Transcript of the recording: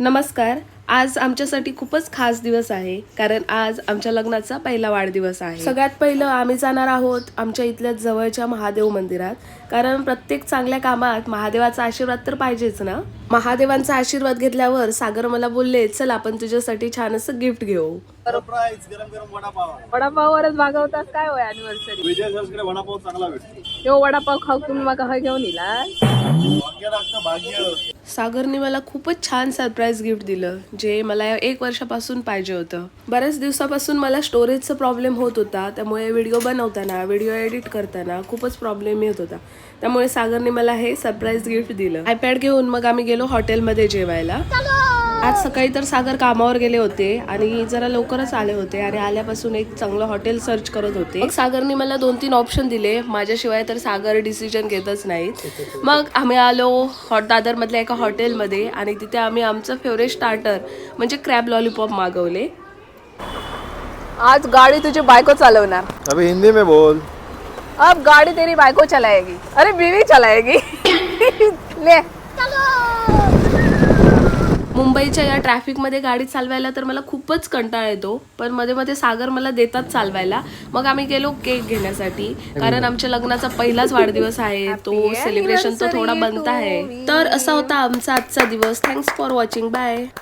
नमस्कार. आज आमच्यासाठी खूपच खास दिवस आहे कारण आज आमच्या लग्नाचा पहिला वाढदिवस आहे. सगळ्यात पहिलं आम्ही जाणार आहोत आमच्या इथल्या जवळच्या महादेव मंदिरात कारण प्रत्येक चांगल्या कामात महादेवाचा आशीर्वाद तर पाहिजेच ना? महादेवांचा आशीर्वाद घेतल्यावर सागर मला बोलले चल आपण तुझ्यासाठी छान असं गिफ्ट घेऊ. सरप्राईज गरम गरम वडापाव. वडापाववरच भागवतात काय होय अनिव्हर्सरी वडापाव चांगला भेटतो. तो वडापाव खाऊ तुम्ही मग घेऊन भाग्य सागरने मला खूपच छान सरप्राईज गिफ्ट दिलं जे मला एक वर्षापासून पाहिजे होतं. बऱ्याच दिवसापासून मला स्टोरेजचा प्रॉब्लेम होत होता त्यामुळे व्हिडिओ बनवताना व्हिडिओ एडिट करताना खूपच प्रॉब्लेम येत होता. त्यामुळे सागरने मला हे सरप्राईज गिफ्ट दिलं. आयपॅड घेऊन मग आम्ही गेलो हॉटेलमध्ये जेवायला. आज सकाळी तर सागर कामावर गेले होते आणि जरा लवकरच आले होते आणि आल्यापासून एक चांगलं हॉटेल सर्च करत होते. मग सागरने मला दोन तीन ऑप्शन दिले. माझ्याशिवाय तर सागर डिसिजन घेतच नाहीत. मग आम्ही आलो हॉट दादरमधल्या एका हॉटेलमध्ये आणि तिथे आम्ही आमचं फेवरेट स्टार्टर म्हणजे क्रॅब लॉलीपॉप मागवले. आज गाडी तुझी बायको चालवणार. अभी हिंदी में बोल. अब गाडी तेरी बायको चलाएगी. अरे बीवी चलाएगी. ले. मुंबईच्या या ट्रॅफिकमध्ये गाडी चालवायला तर मला खूपच कंटाळा येतो पण मध्ये मध्ये सागर मला देतात चालवायला. मग आम्ही गेलो केक घेण्यासाठी कारण आमच्या लग्नाचा पहिलाच वाढदिवस आहे तो सेलिब्रेशन तो थोडा बनता आहे. तर असा होता आमचा आजचा दिवस. Thanks for watching bye